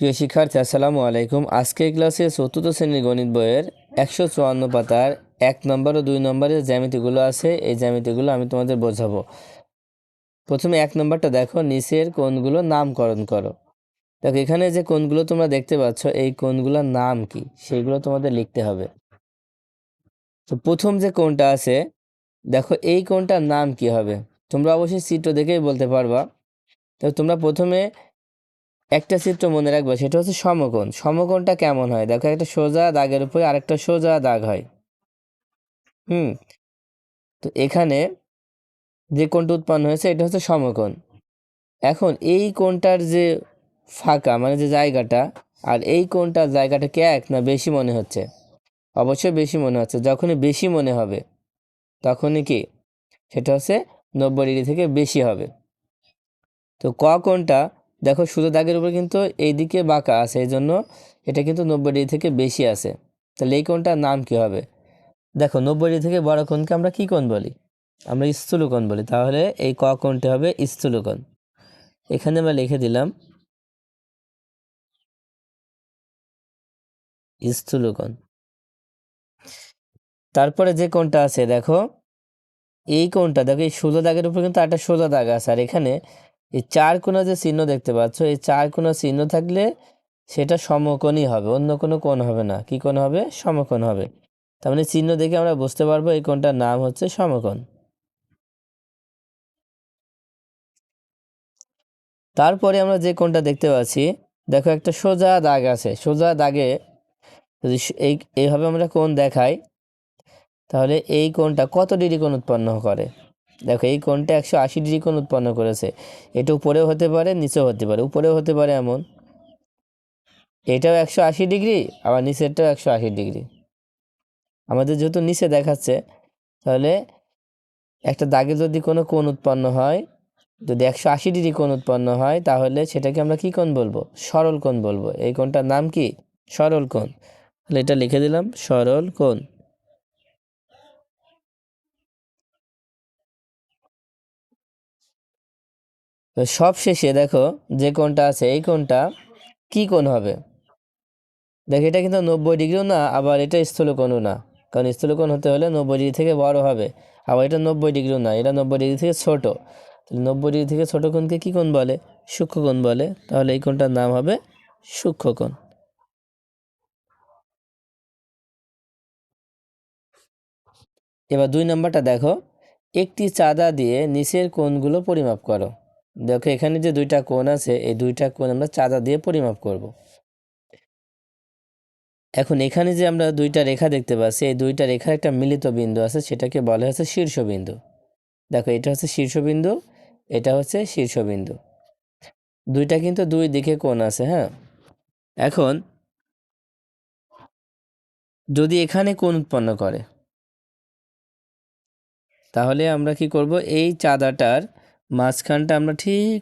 প্রিয় শিক্ষার্থী, আসসালামু আলাইকুম। আজকের ক্লাসে চতুর্থ শ্রেণির গণিত বইয়ের একশো চুয়ান্ন পাতার এক নম্বর ও দুই নম্বরের জ্যামিতিগুলো আছে। এই জ্যামিতিগুলো আমি তোমাদের বোঝাবো। প্রথমে এক নম্বরটা দেখো, নিচের কোনগুলো নামকরণ করো। দেখো, এখানে যে কোনগুলো তোমরা দেখতে পাচ্ছ, এই কোনগুলোর নাম কি? সেইগুলো তোমাদের লিখতে হবে। তো প্রথম যে কোনটা আছে, দেখো, এই কোনটার নাম কি হবে? তোমরা অবশ্যই চিত্র দেখেই বলতে পারবা। তো তোমরা প্রথমে একটা চিত্র মনে রাখবে, সেটা হচ্ছে সমকোণ। সমকোণটা কেমন হয়? দেখো, একটা সোজা দাগের উপরে আরেকটা সোজা দাগ হয়। হুম? তো এখানে যে কোণটা উৎপন্ন হয়েছে, এটা হচ্ছে সমকোণ। এখন এই কোণটার যে ফাঁকা মানে যে জায়গাটা, আর এই কোণটার জায়গাটা কে এক না বেশি মনে হচ্ছে? অবশ্যই বেশি মনে হচ্ছে। যখনই বেশি মনে হবে, তখনই কি? সেটা হচ্ছে নব্বই ডিগ্রি থেকে বেশি হবে। তো ক কোণটা দেখো সুতো দাগের উপর কিন্তু এইদিকে বাঁকা আছে এই জন্য এটা কিন্তু নব্বই ডিগ্রি থেকে বেশি আছে। তাহলে এই কোণটার নাম কি হবে? দেখো নব্বই ডিগ্রি থেকে বড় কোণকে আমরা কি কোণ বলি? আমরা স্থূলকোণ বলি। তাহলে এই ক কোণটি হবে স্থূলকোণ এখানে আমরা লিখে দিলাম স্থূলকোণ তারপরে যে কোণটা আছে, দেখো এই কোণটা, দেখো এই ষোলো দাগের উপর কিন্তু একটা ষোলো দাগ আছে। আর এখানে এই চার কোণা যে চিহ্ন দেখতে পাচ্ছ, এই চার কোণা চিহ্ন থাকলে সেটা সমকোণই হবে, অন্য কোনো কোণ হবে না। কি কোণ হবে? সমকোণ হবে। তার মানে চিহ্ন দেখে আমরা বুঝতে পারব এই কোণটার নাম হচ্ছে সমকোণ। তারপরে আমরা যে কোণটা দেখতে পাচ্ছি, দেখো একটা সোজা দাগ আছে। সোজা দাগে যদি এই, এইভাবে আমরা কোণ দেখাই, তাহলে এই কোণটা কত ডিগ্রি কোণ উৎপন্ন করে? দেখো এই কোণটা একশো আশি ডিগ্রি কোণ উৎপন্ন করেছে। এটা উপরেও হতে পারে, নিচেও হতে পারে। উপরেও হতে পারে এমন। এটাও একশো আশি ডিগ্রি, আবার নিচেরটাও একশো আশি ডিগ্রি। আমাদের যেহেতু নিচে দেখাচ্ছে, তাহলে একটা দাগে যদি কোনো কোণ উৎপন্ন হয়, যদি একশো আশি ডিগ্রি কোণ উৎপন্ন হয়, তাহলে সেটাকে আমরা কি কোণ বলব? সরল কোণ বলব। এই কোণটার নাম কি? সরল কোণ। তাহলে এটা লিখে দিলাম, সরল কোণ। তো সব শেষে দেখো যে কোণটা আছে, এই কোণটা কি কোণ হবে? দেখো এটা কিন্তু নব্বই ডিগ্রিও না, আবার এটা স্থূলকোণও না। কারণ স্থূলকোণ হতে হলে নব্বই ডিগ্রি থেকে বড় হবে, আবার এটা নব্বই ডিগ্রিও না, এটা নব্বই ডিগ্রি থেকে ছোট। তাহলে নব্বই ডিগ্রি থেকে ছোট কোণকে কী কোণ বলে? সূক্ষ্মকোণ বলে। তাহলে এই কোণটার নাম হবে সূক্ষ্মকোণ এবার দুই নম্বরটা দেখো, একটি চাঁদা দিয়ে নিচের কোণগুলো পরিমাপ করো। দেখো, এখানে যে দুইটা কোণ আছে, এই দুইটা কোণ আমরা চাঁদা দিয়ে পরিমাপ করব। এখন এখানে যে আমরা দুইটা রেখা দেখতে পাচ্ছি, এই দুইটা রেখার একটা মিলিত বিন্দু আছে, সেটাকে বলা হচ্ছে শীর্ষবিন্দু। দেখো, এটা হচ্ছে শীর্ষবিন্দু, এটা হচ্ছে শীর্ষবিন্দু। দুইটা কিন্তু দুই দিকে কোণ আছে হ্যাঁ? এখন যদি এখানে কোণ উৎপন্ন করে, তাহলে আমরা কি করব? এই চাঁদাটার মাঝখানটা আমরা ঠিক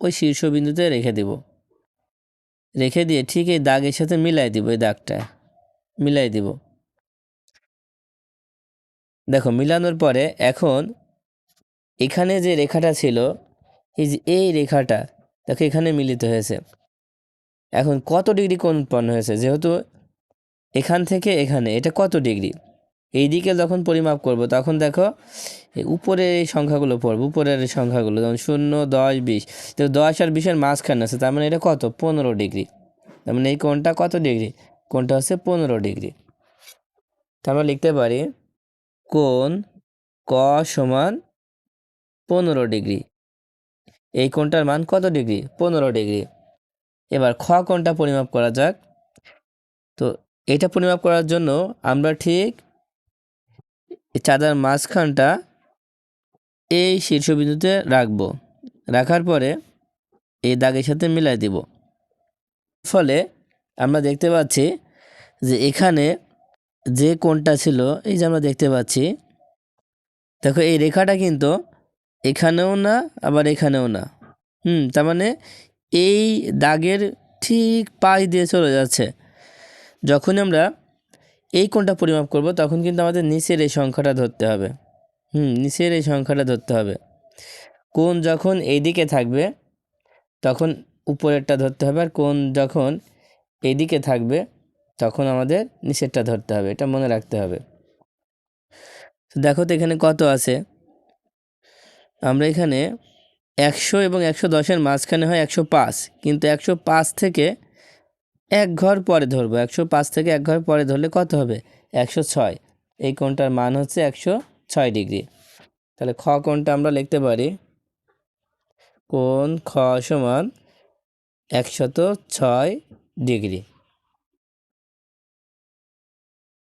ওই শীর্ষবিন্দুতে রেখে দেব। রেখে দিয়ে ঠিক এই দাগের সাথে মিলাই দিব, এই দাগটা মিলাই দিব। দেখো, মিলানোর পরে এখন এখানে যে রেখাটা ছিল, এই যে এই রেখাটা, দেখো এখানে মিলিত হয়েছে। এখন কত ডিগ্রি কোণ উৎপন্ন হয়েছে? যেহেতু এখান থেকে এখানে, এটা কত ডিগ্রি? এই দিকে যখন পরিমাপ করব, তখন দেখো উপরের এই সংখ্যাগুলো পড়বে, উপরের সংখ্যাগুলো, যেমন শূন্য, দশ, বিশ। তো দশ আর বিশের মাঝখানে আছে, তার মানে এটা কত? পনেরো ডিগ্রি। তার মানে এই কোণটা কত ডিগ্রি? কোণটা হচ্ছে পনেরো ডিগ্রি। তা আমরা লিখতে পারি, কোণ ক সমান পনেরো ডিগ্রি। এই কোণটার মান কত ডিগ্রি? পনেরো ডিগ্রি। এবার খ কোণটা পরিমাপ করা যাক। তো এটা পরিমাপ করার জন্য আমরা ঠিক চাঁদার মাঝখানটা এই শীর্ষবিন্দুতে রাখব। রাখার পরে এই দাগের সাথে মিলাই দিব। ফলে আমরা দেখতে পাচ্ছি যে এখানে যে কোণটা ছিল, এই যে আমরা দেখতে পাচ্ছি, দেখো এই রেখাটা কিন্তু এখানেও না, আবার এখানেও না। হুম, তার মানে এই দাগের ঠিক পাশ দিয়ে চলে যাচ্ছে। যখন আমরা এই কোণটা পরিমাপ করব, তখন কিন্তু আমাদের নিচের এই সংখ্যাটা ধরতে হবে। হুম, নিচের এই সংখ্যাটা ধরতে হবে। কোণ যখন এইদিকে থাকবে, তখন উপরেরটা ধরতে হবে, আর কোন যখন এদিকে থাকবে, তখন আমাদের নিচেরটা ধরতে হবে, এটা মনে রাখতে হবে। তো দেখো তো এখানে কত আছে? আমরা এখানে একশো এবং একশো দশের মাঝখানে হয় একশো পাঁচ, কিন্তু একশো পাঁচ থেকে এক ঘর পরে ধরবো, একশো পাঁচ থেকে এক ঘর পরে ধরলে কত হবে? একশো ছয়। এই কোণটার মান হচ্ছে একশো ছয় ডিগ্রি। তাহলে খ কোণটা আমরা লিখতে পারি, কোণ খ সমান একশত ছয় ডিগ্রি।